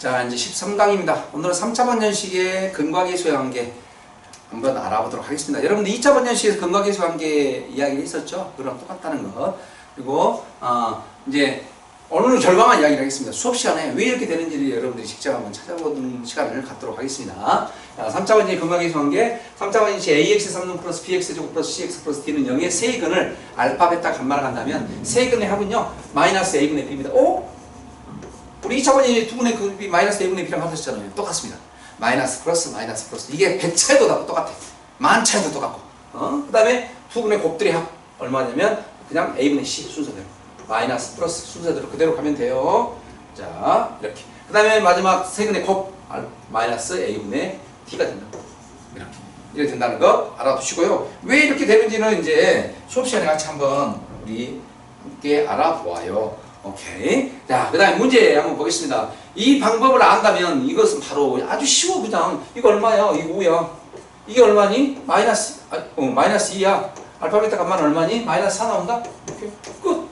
자, 이제 13강입니다. 오늘은 3차 방정식의 근과계수의 관계 한번 알아보도록 하겠습니다. 여러분들 2차 방정식에서 근과계수 관계 이야기 있었죠? 그랑 똑같다는 거. 그리고 어, 이제 오늘은 결과만 이야기를 하겠습니다. 수업 시간에 왜 이렇게 되는지를 여러분들이 직접 한번 찾아보는 시간을 갖도록 하겠습니다. 자, 3차 방정식 근과계수 관계 3차 방정식 ax 3는 플러스 bx 제곱 플러스 cx 플러스 d는 0의 세근을 알파, 베타, 감마를 한다면 세근의 합은요 마이너스 a분의 b입니다. 오? 우리 2차 번이 두 분의 급이 마이너스 4분의 b랑 같았잖아요. 똑같습니다. 마이너스 플러스 마이너스 플러스 이게 100 차이도 다 똑같아. 만 차이도 똑같고. 어? 그 다음에 두 분의 곱들의 합 얼마냐면 그냥 a분의 c 순서대로 마이너스 플러스 순서대로 그대로 가면 돼요. 자 이렇게. 그 다음에 마지막 세근의 곱 알- 마이너스 a분의 t가 된다. 이렇게. 이렇게 된다는 거 알아두시고요. 왜 이렇게 되는지는 이제 수업 시간에 같이 한번 우리 함께 알아보아요. 오케이. 자, 그 다음에 문제 한번 보겠습니다. 이 방법을 안다면 이것은 바로 아주 쉬워, 그냥. 이거 얼마야? 이거 5야. 이게 얼마니? 마이너스, 아, 어, 마이너스 2야. 알파벳 값만 얼마니? 마이너스 4 나온다? 이렇게. 끝.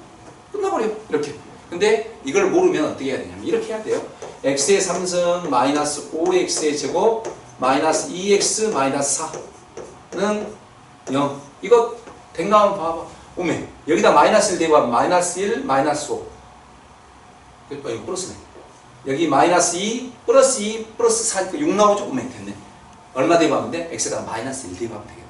끝나버려. 이렇게. 근데 이걸 모르면 어떻게 해야 되냐면 이렇게 해야 돼요. x의 3승 마이너스 5x의 제곱 마이너스 2x 마이너스 4는 0. 이거 댕가면 봐봐. 오메. 여기다 마이너스 1 대고 마이너스 1 마이너스 5. 어, 이거 플러스네. 여기 마이너스 2 플러스 2 플러스 4 6 나오죠? 오메 됐네. 얼마 대입하면 돼? x에다가 마이너스 1 대입하면 되겠네.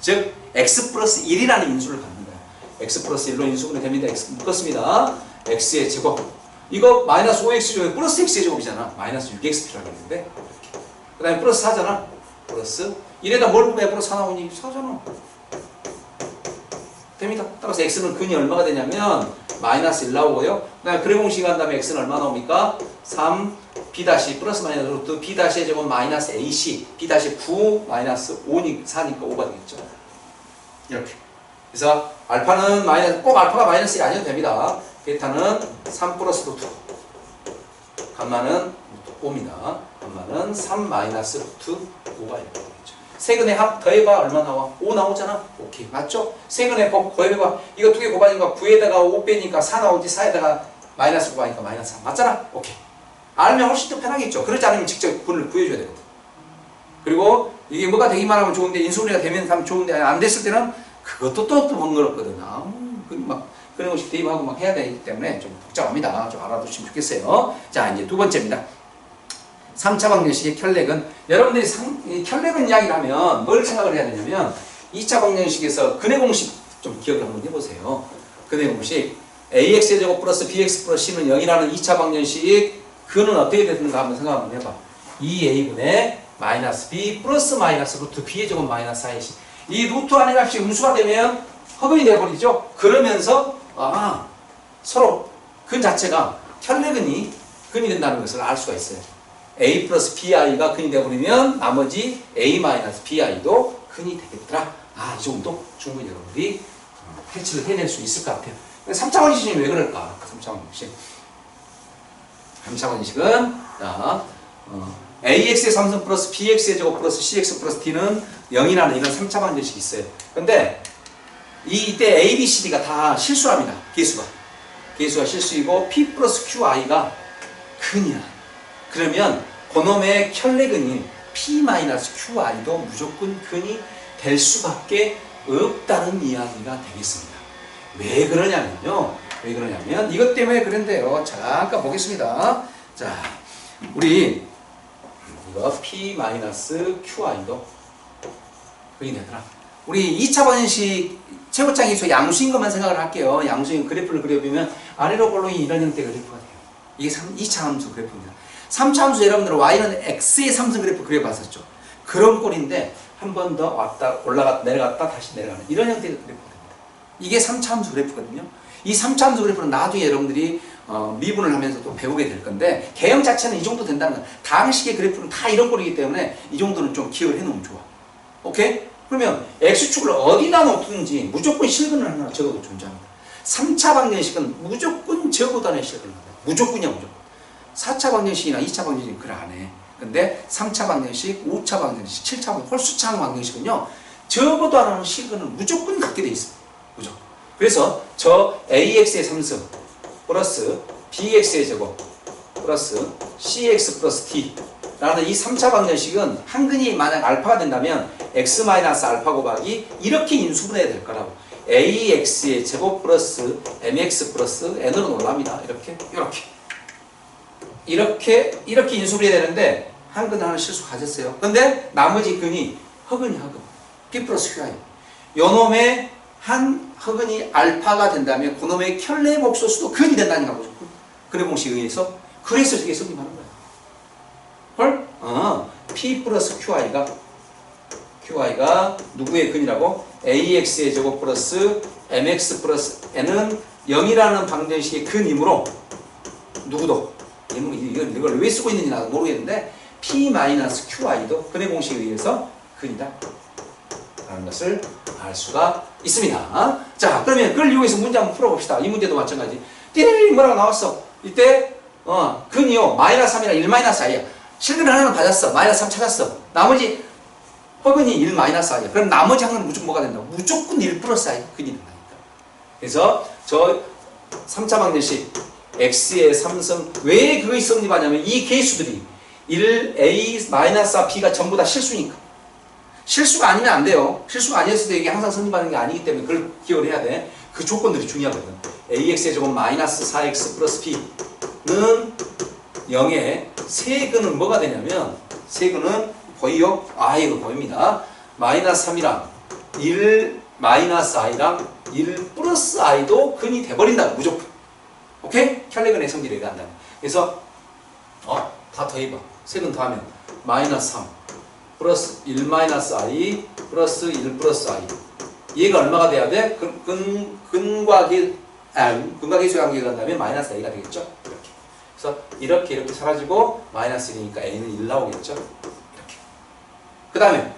즉 x 플러스 1이라는 인수를 갖는 거야. x 플러스 1로 인수분해 됩니다. x 묶었습니다. x의 제곱. 이거 마이너스 5x 제곱 플러스 x의 제곱이잖아. 마이너스 6x 필요하겠는데. 그 다음에 플러스 4잖아. 플러스 1에다 뭘 보면 플러스 4 나오니? 4잖아. 됩니다. 따라서 x는 근이 얼마가 되냐면 마이너스 1 나오고요. 그 다음에 그래 공식 한 다음에 x는 얼마 나옵니까? 3 b 다시 플러스 마이너스 루트 b 다시의 제곱 마이너스 ac b 다시 9 마이너스 5니 4니까 5가 되겠죠. 이렇게. 그래서 알파는 마이너스 꼭 알파가 마이너스 1 아니어도 됩니다. 베타는 3 플러스 루트 감마는 루트 5입니다. 감마는 3 마이너스 루트 5가 이렇게 되겠죠. 세근의 합 더해봐 얼마 나와? 5 나오잖아. 오케이 맞죠? 세근의 곱 더해봐 이거 두 개 곱하니까 9에다가 5 빼니까 4 나오지 4에다가 마이너스 곱하니까 마이너스 4 맞잖아. 오케이 알면 훨씬 더 편하겠죠. 그렇지 않으면 직접 분을 구해줘야 되거든. 그리고 이게 뭐가 되기만 하면 좋은데 인수분해가 되면 참 좋은데 안 됐을 때는 그것도 또, 또 번거롭거든. 아, 그막 그런 것이 대입하고 막 해야 되기 때문에 좀 복잡합니다. 좀 알아두시면 좋겠어요. 자, 이제 두 번째입니다. 3차 방정식의 혈렉은 여러분들이 상, 이 혈렉은 이야기를 하면 뭘 생각을 해야 되냐면 2차 방정식에서 근해 공식 좀 기억을 한번 해보세요. 근해 공식 ax 제곱 플러스 bx 플러스 c는 0이라는 2차 방정식 그는 어떻게 되는가 한번 생각 한번 해봐. 2a분의 마이너스 b 플러스 마이너스 루트 b의 제곱 마이너스 4ac 이 루트 안의 값이 음수가 되면 허근이 되어버리죠. 그러면서 아 서로 근 자체가 혈내근이 근이 된다는 것을 알 수가 있어요. A 플러스 bi가 근이 되어버리면 나머지 a 마이너스 bi도 근이 되겠더라. 아, 이 정도 충분히 여러분들이 어, 해치를 해낼 수 있을 것 같아요. 3차 원식이 왜 그럴까? 3차 원식. 3차 원식은 자, 어, ax의 3승 플러스 bx의 제곱 플러스 cx 플러스 d는 0이라는 이런 3차 방정식이 있어요. 근데 이, 이때 a, b, c, d가 다 실수랍니다. 개수가. 개수가 실수이고 p 플러스 qi가 근이야. 그러면 그놈의 혈내근인 P-QI도 무조건 근이 될 수밖에 없다는 이야기가 되겠습니다. 왜 그러냐면요. 왜 그러냐면 이것 때문에 그런데요. 잠깐 보겠습니다. 자, 우리 이거 P-QI도 근이 되더라. 우리 2차 번식 최고창에서 양수인 것만 생각을 할게요. 양수인 그래프를 그려보면 아래로 볼록이 이런 형태의 그래프가 돼요. 이게 3, 2차 함수 그래프입니다. 3차 함수 여러분들 y는 x의 3승 그래프 그려봤었죠. 그런 꼴인데 한 번 더 왔다 올라갔다 내려갔다 다시 내려가는 이런 형태의 그래프가 됩니다. 이게 3차 함수 그래프거든요. 이 3차 함수 그래프는 나중에 여러분들이 어, 미분을 하면서 또 배우게 될 건데 개형 자체는 이 정도 된다는 건 다항식의 그래프는 다 이런 꼴이기 때문에 이 정도는 좀 기억을 해놓으면 좋아. 오케이? 그러면 x축을 어디다 놓든지 무조건 실근을 하나 적어도 존재합니다. 3차 방정식은 무조건 적어다는 실근을 합니다. 무조건이야 무조건. 4차 방정식이나 2차 방정식은 그걸 안 해. 근데 3차 방정식, 5차 방정식, 7차 방정식, 홀수차 방정식은요. 적어도 안 하는 실근은 무조건 갖게 돼 있습니다. 무조건. 그래서 저 AX의 3승 플러스 BX의 제곱 플러스 cx 플러스 t 라는 이 3차 방정식은 한근이 만약 알파가 된다면 x 마이너스 알파 곱하기 이렇게 인수분해야 될 거라고 ax의 제곱 플러스 mx 플러스 n으로 놀랍니다 이렇게 이렇게 이렇게 이렇게 인수분해야 되는데 한 근 하나 실수 가졌어요. 근데 나머지 근이 허근이 허근. P 플러스 qi 요놈의 한 허근이 알파가 된다면 그놈의 켤레 목소수도 근이 된다니까 보죠. 그래 공식에 의해서. 그래서 저게 성립하는 거야? 헐? 어, P 플러스 QI가 QI가 누구의 근이라고? AX의 제곱 플러스 MX 플러스 N은 0이라는 방정식의 근이므로 누구도 이건 이걸, 이걸 왜 쓰고 있는지 나도 모르겠는데 P 마이너스 QI도 근의 공식에 의해서 근이다 라는 것을 알 수가 있습니다. 자 그러면 그걸 이용해서 문제 한번 풀어봅시다. 이 문제도 마찬가지. 띠리리 뭐라고 나왔어? 이때 어 근이요 마이너스 3이랑 1 마이너스 i야. 실근 하나는 받았어. 마이너스 3 찾았어. 나머지 허근이 1 마이너스 i야. 그럼 나머지 한건 무조건 뭐가 된다고? 무조건 1 플러스 i 근이 된다니까. 그래서 저 3차 방정식 x의 3승 왜 그것이 성립하냐면 이 개수들이 1 a 마이너스 p가 전부 다 실수니까. 실수가 아니면 안 돼요. 실수가 아니었을 때 이게 항상 성립하는 게 아니기 때문에 그걸 기억을 해야 돼. 그 조건들이 중요하거든. ax의 제곱 마이너스 4x 플러스 b는 0의 세근은 뭐가 되냐면 세근은 보이요? 아 이거 보입니다. 마이너스 3이랑 1 마이너스 i랑 1 플러스 i도 근이 돼버린다 무조건. 오케이? 켤레근의 성질을 얘기한다. 그래서 어, 다 더해봐. 세근 더하면 마이너스 3 플러스 1 마이너스 i 플러스 1 플러스 i 얘가 얼마가 돼야 돼? 근, 근, 근과 계, 아, 근과 계수의 관계가 간다면 마이너스 a가 되겠죠? 이렇게. 그래서 이렇게 이렇게 사라지고 마이너스 1이니까 a는 1 나오겠죠? 이렇게. 그 다음에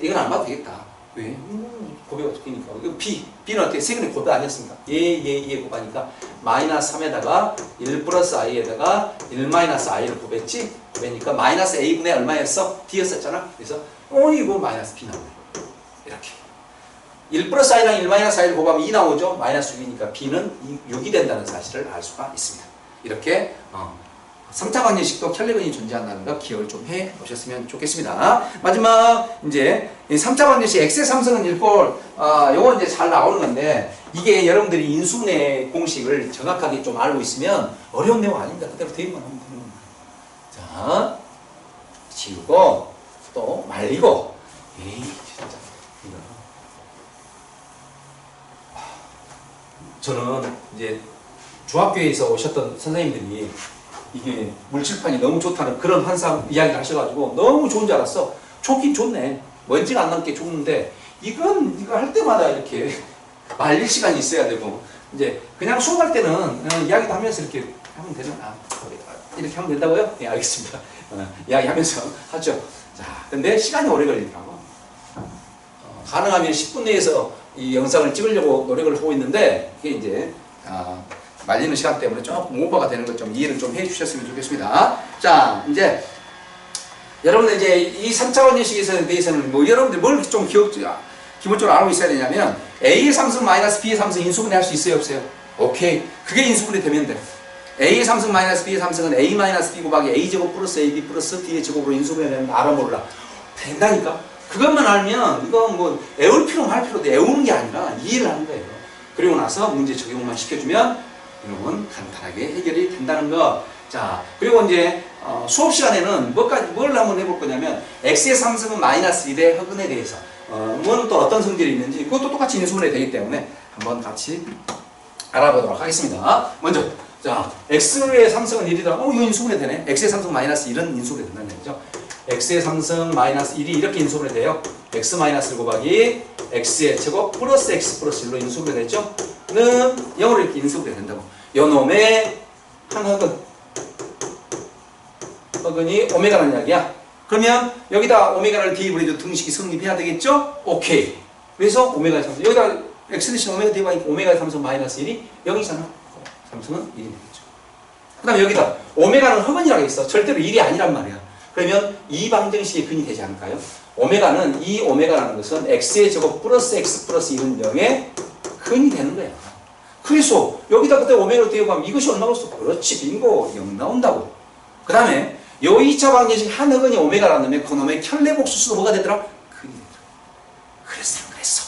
이건 안 봐도 되겠다. 왜? 음, 곱이 어떻게니까 이거 b, b는 어떻게 세근의 곱이 아니었습니까? 얘, 얘, 얘 곱하니까 마이너스 3에다가 1 플러스 i에다가 1 마이너스 i를 곱했지? 곱하니까 마이너스 a분의 얼마였어? d였었잖아. 그래서 어 이거 마이너스 b 나오네. 이렇게. 1 플러스 i랑 1 마이너스 i를 곱하면 2 나오죠? 마이너스 6이니까 b는 6이 된다는 사실을 알 수가 있습니다. 이렇게 어, 3차 방정식도 켈레근이 존재한다는 거 기억을 좀해 놓으셨으면 좋겠습니다. 마지막 이제 이 3차 방정식 x의 삼성은 1꼴 아 요거 이제 잘 나오는 건데 이게 여러분들이 인수분해 공식을 정확하게 좀 알고 있으면 어려운 내용 아닙니다. 그대로 대입만 하면 되는. 자 지우고 또 말리고 에이 진짜 이거 저는 이제 중학교에서 오셨던 선생님들이 이게 물칠판이 너무 좋다는 그런 환상 이야기를 하셔가지고 너무 좋은 줄 알았어. 좋긴 좋네. 먼지가 안 남게 좋은데 이건 이거 할 때마다 이렇게 말릴 시간이 있어야 되고 이제 그냥 수업할 때는 어, 이야기도 하면서 이렇게 하면 되잖아. 이렇게 하면 된다고요? 네 알겠습니다. 어, 이야기하면서 하죠. 자, 근데 시간이 오래 걸리더라고. 어, 가능하면 10분 내에서 이 영상을 찍으려고 노력을 하고 있는데 이게 이제 아, 말리는 시간 때문에 조금 오버가 되는 것 좀 이해를 좀 해주셨으면 좋겠습니다. 자, 이제 여러분들 이제 이 3차 원리식에 대해서는 뭐 여러분들 뭘 좀 기억, 기본적으로 알고 있어야 되냐면 A의 삼승 마이너스 B의 삼승 인수분해 할 수 있어요, 없어요? 오케이. 그게 인수분해 되면 돼. A의 삼승 마이너스 B의 삼승은 A 마이너스 B 곱하기 A 제곱 플러스 AB 플러스 D의 제곱으로 인수분해 되는 알아 몰라. 된다니까? 그것만 알면 이거 뭐 애울 필요 할 필요도 애우는 게 아니라 이해를 하는 거예요. 그리고 나서 문제 적용만 시켜주면 이런 간단하게 해결이 된다는 거. 자, 그리고 이제 어, 수업 시간에는 뭐까지 뭘 한번 해볼 거냐면 x의 삼승은 마이너스 1의 허근에 대해서 어, 뭐는 또 어떤 성질이 있는지 그것도 똑같이 인수분해 되기 때문에 한번 같이 알아보도록 하겠습니다. 먼저 자 x의 삼승은 1이다. 어, 이거 인수분해 되네. x의 삼승 마이너스 1은 인수분해 된다는 얘기죠. x의 삼승 마이너스 1이 이렇게 인수분해 돼요. x 마이너스 1 곱하기 x의 제곱 플러스 x 플러스 1로 인수분해 됐죠. 는 0으로 이렇게 인수분해 된다고. 요놈의 한 흑은 흑은이 오메가라는 이야기야. 그러면 여기다 오메가를 대입을 해도 등식이 성립해야 되겠죠? 오케이. 그래서 오메가의 삼성. 여기다 x 대신 오메가 대입하니까 오메가의 삼성 마이너스 1이 0이잖아. 삼성은 1이 되겠죠. 그 다음에 여기다 오메가는 흑은이라고 있어. 절대로 1이 아니란 말이야. 그러면 이 방정식이 근이 되지 않을까요? 오메가는 이 오메가라는 것은 x의 제곱 플러스 x 플러스 1은 0의 근이 되는 거야. 그래서 여기다 그때 오메가로 대입하면 이것이 얼마로써 그렇지 빙고 0 나온다고 그 다음에 요 2차 방정식 한 흑은이 오메가라는 놈의 그 놈의 켤레복수수도 뭐가 되더라? 근이 되더라. 안 그랬어?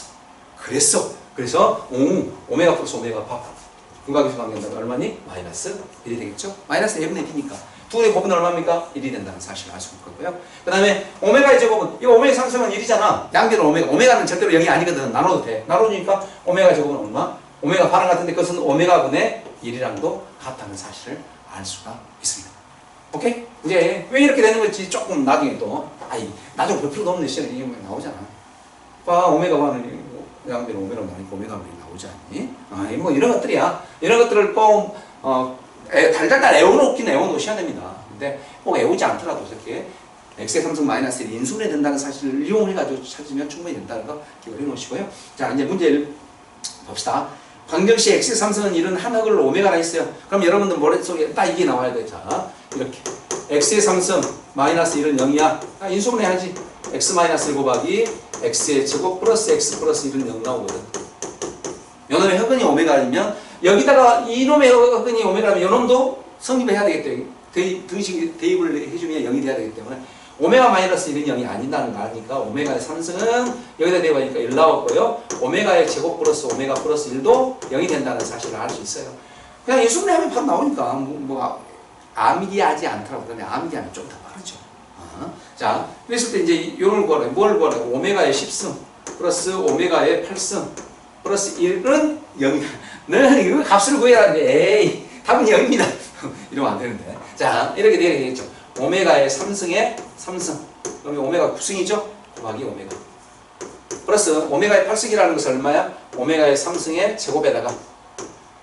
그랬어. 그래서 오, 오메가 플러스 오메가 파. 분각에서 관계한다면 얼마니? 마이너스 1이 되겠죠? 마이너스 1분의 D니까. 두 개의 곱은 얼마입니까? 1이 된다는 사실을 알수 있고요. 그 다음에 오메가의 제곱은, 이거 오메가 상수면 1이잖아. 양변은 오메가. 오메가는 절대로 0이 아니거든. 나눠도 돼. 나눠주니까 오메가 제곱은 얼마? 오메가 반응 같은데 그것은 오메가분의 1이랑도 같다는 사실을 알 수가 있습니다. 오케이? 이제 왜 이렇게 되는 건지 조금 나중에 또, 아이, 나중에 볼 필요도 없는 시간에 이게 나오잖아. 봐, 오메가 반응이 양변 오메가 나니까 오메가 반응이 나오지 않니? 아, 뭐 이런 것들이야. 이런 것들을 꼭, 어, 애, 달달달 애워놓긴 애워놓으셔야 됩니다. 근데 꼭 애우지 않더라도 이렇게 x의 3승 마이너스 1이 인수분해 된다는 사실을 이용해가지고 찾으면 충분히 된다는 거 기억해 놓으시고요. 자, 이제 문제를 봅시다. 방정식 x의 3승은 1은 한학을 오메가라 했어요. 그럼 여러분들 머릿속에 딱 이게 나와야 돼. 자, 이렇게. x의 3승 마이너스 1은 0이야. 아, 인수분해 하지. x 마이너스 1 곱하기 x의 제곱 플러스 x 플러스 1은 0 나오거든. 요놈의 흑은이 오메가이면 여기다가 이놈의 흑은이 오메가라면 요놈도 성립을 해야. 대입, 등식 대입을 해주면 0이 돼야 되기 때문에 오메가 마이너스 1은 0이 아닌다는 거 아니까 오메가의 3승은 여기다 대입하니까 1 나왔고요. 오메가의 제곱 플러스 오메가 플러스 1도 0이 된다는 사실을 알 수 있어요. 그냥 인수분해 하면 바로 나오니까 뭐, 뭐 아미리하지 않더라고. 그러면 아미리하면 좀 더 빠르죠. 어. 자, 그랬을 때 이제 요걸 구하라. 뭘 구하라? 오메가의 10승 플러스 오메가의 8승 플러스 1은 0이다. 너는 이거 값을 구해라는데 에이 답은 0입니다. 이러면 안 되는데. 자, 이렇게 되겠죠. 오메가의 3승의 3승. 그러면 오메가 9승이죠? 곱하기 오메가. 플러스 오메가의 8승이라는 것은 얼마야? 오메가의 3승의 제곱에다가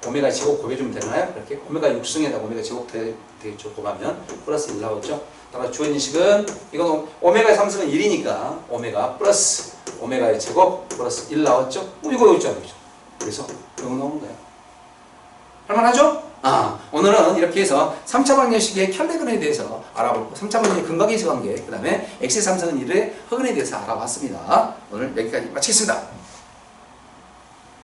오메가 제곱 곱해주면 되나요? 이렇게 오메가 6승에다가 오메가 제곱 되- 되겠죠. 곱하면 플러스 1 나오죠. 따라 주어진 식은 이건 오메가의 3승은 1이니까 오메가 플러스 오메가의 제곱 플러스 1 나왔죠. 뭐 이거. 그죠? 그래서 이거 나오는 거예요. 할만하죠? 아, 오늘은 이렇게 해서 3차 방정식의 켤레근에 대해서 알아보고 3차 방정식 근각인수 관계 그 다음에 x의 3승은 1의 허근에 대해서 알아봤습니다. 오늘 여기까지 마치겠습니다.